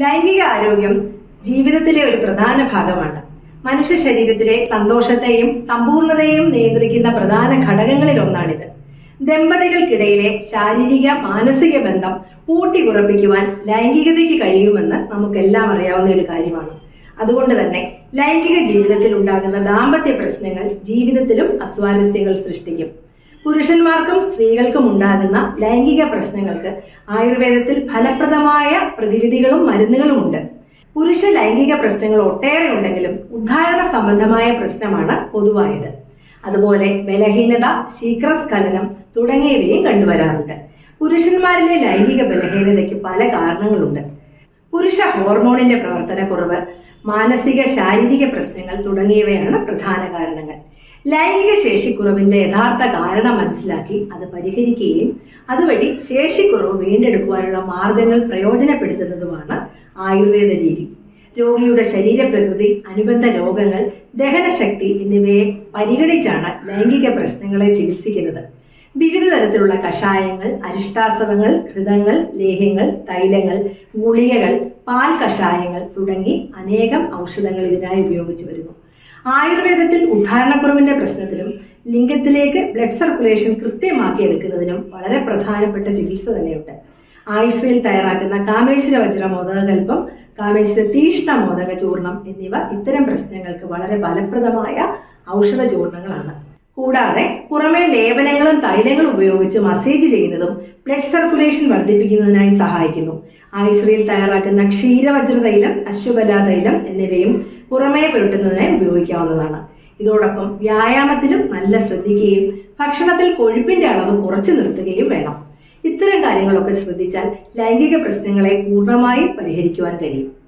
ലൈംഗിക ആരോഗ്യം ജീവിതത്തിലെ ഒരു പ്രധാന ഭാഗമാണ്. മനുഷ്യ ശരീരത്തിലെ സന്തോഷത്തെയും സമ്പൂർണതയെയും നിയന്ത്രിക്കുന്ന പ്രധാന ഘടകങ്ങളിൽ ഒന്നാണിത്. ദമ്പതികൾക്കിടയിലെ ശാരീരിക മാനസിക ബന്ധം ഊട്ടിയുറപ്പിക്കുവാൻ ലൈംഗികതയ്ക്ക് കഴിയുമെന്ന് നമുക്കെല്ലാം അറിയാവുന്ന ഒരു കാര്യമാണ്. അതുകൊണ്ട് തന്നെ ലൈംഗിക ജീവിതത്തിൽ ഉണ്ടാകുന്ന ദാമ്പത്യ പ്രശ്നങ്ങൾ ജീവിതത്തിലും അസ്വാരസ്യങ്ങൾ സൃഷ്ടിക്കും. പുരുഷന്മാർക്കും സ്ത്രീകൾക്കും ഉണ്ടാകുന്ന ലൈംഗിക പ്രശ്നങ്ങൾക്ക് ആയുർവേദത്തിൽ ഫലപ്രദമായ പ്രതിവിധികളും മരുന്നുകളും ഉണ്ട്. പുരുഷ ലൈംഗിക പ്രശ്നങ്ങൾ ഒട്ടേറെ ഉണ്ടെങ്കിലും ഉദ്ധാരണ സംബന്ധമായ പ്രശ്നമാണ് പൊതുവായത്. അതുപോലെ ബലഹീനത ശീഘ്രസ്ഖലനം തുടങ്ങിയവയും കണ്ടുവരാറുണ്ട്. പുരുഷന്മാരിലെ ലൈംഗിക ബലഹീനതയ്ക്ക് പല കാരണങ്ങളുണ്ട്. പുരുഷ ഹോർമോണിന്റെ പ്രവർത്തനക്കുറവ് മാനസിക ശാരീരിക പ്രശ്നങ്ങൾ തുടങ്ങിയവയാണ് പ്രധാന കാരണങ്ങൾ. ലൈംഗിക ശേഷിക്കുറവിന്റെ യഥാർത്ഥ കാരണം മനസ്സിലാക്കി അത് പരിഹരിക്കുകയും അതുവഴി ശേഷിക്കുറവ് വീണ്ടെടുക്കുവാനുള്ള മാർഗങ്ങൾ പ്രയോജനപ്പെടുത്തുന്നതുമാണ് ആയുർവേദ രീതി. രോഗിയുടെ ശരീരപ്രകൃതി അനുബന്ധ രോഗങ്ങൾ ദഹനശക്തി എന്നിവയെ പരിഗണിച്ചാണ് ലൈംഗിക പ്രശ്നങ്ങളെ ചികിത്സിക്കുന്നത്. വിവിധ തരത്തിലുള്ള കഷായങ്ങൾ അരിഷ്ടാസവങ്ങൾ ഘൃതങ്ങൾ ലേഹ്യങ്ങൾ തൈലങ്ങൾ ഗുളികകൾ പാൽ കഷായങ്ങൾ തുടങ്ങി അനേകം ഔഷധങ്ങൾ ഇതിനായി ഉപയോഗിച്ചു വരുന്നു. ആയുർവേദത്തിൽ ഉദ്ധാരണക്കുറവിന്റെ പ്രശ്നത്തിലും ലിംഗത്തിലേക്ക് ബ്ലഡ് സർക്കുലേഷൻ കൃത്യമാക്കി എടുക്കുന്നതിനും വളരെ പ്രധാനപ്പെട്ട ചികിത്സ തന്നെയുണ്ട്. ആയുഷ്മയിൽ തയ്യാറാക്കുന്ന കാമേശ്വര വജ്ര മോദകൽപ്പം കാമേശ്വര തീഷ്ണ മോദക ചൂർണം എന്നിവ ഇത്തരം പ്രശ്നങ്ങൾക്ക് വളരെ ഫലപ്രദമായ ഔഷധ ചൂർണങ്ങളാണ് കൂടാതെ പുറമെ ലേപനങ്ങളും തൈലങ്ങളും ഉപയോഗിച്ച് മസേജ് ചെയ്യുന്നതും ബ്ലഡ് സർക്കുലേഷൻ വർദ്ധിപ്പിക്കുന്നതിനായി സഹായിക്കുന്നു. ആയുശ്രീയിൽ തയ്യാറാക്കുന്ന ക്ഷീരവജ്ര തൈലം അശ്വബല തൈലം എന്നിവയും പുറമേ പുരട്ടുന്നതിനായി ഉപയോഗിക്കാവുന്നതാണ്. ഇതോടൊപ്പം വ്യായാമത്തിലും നല്ല ശ്രദ്ധിക്കുകയും ഭക്ഷണത്തിൽ കൊഴുപ്പിന്റെ അളവ് കുറച്ചു നിർത്തുകയും വേണം. ഇത്തരം കാര്യങ്ങളൊക്കെ ശ്രദ്ധിച്ചാൽ ലൈംഗിക പ്രശ്നങ്ങളെ പൂർണമായും പരിഹരിക്കുവാൻ കഴിയും.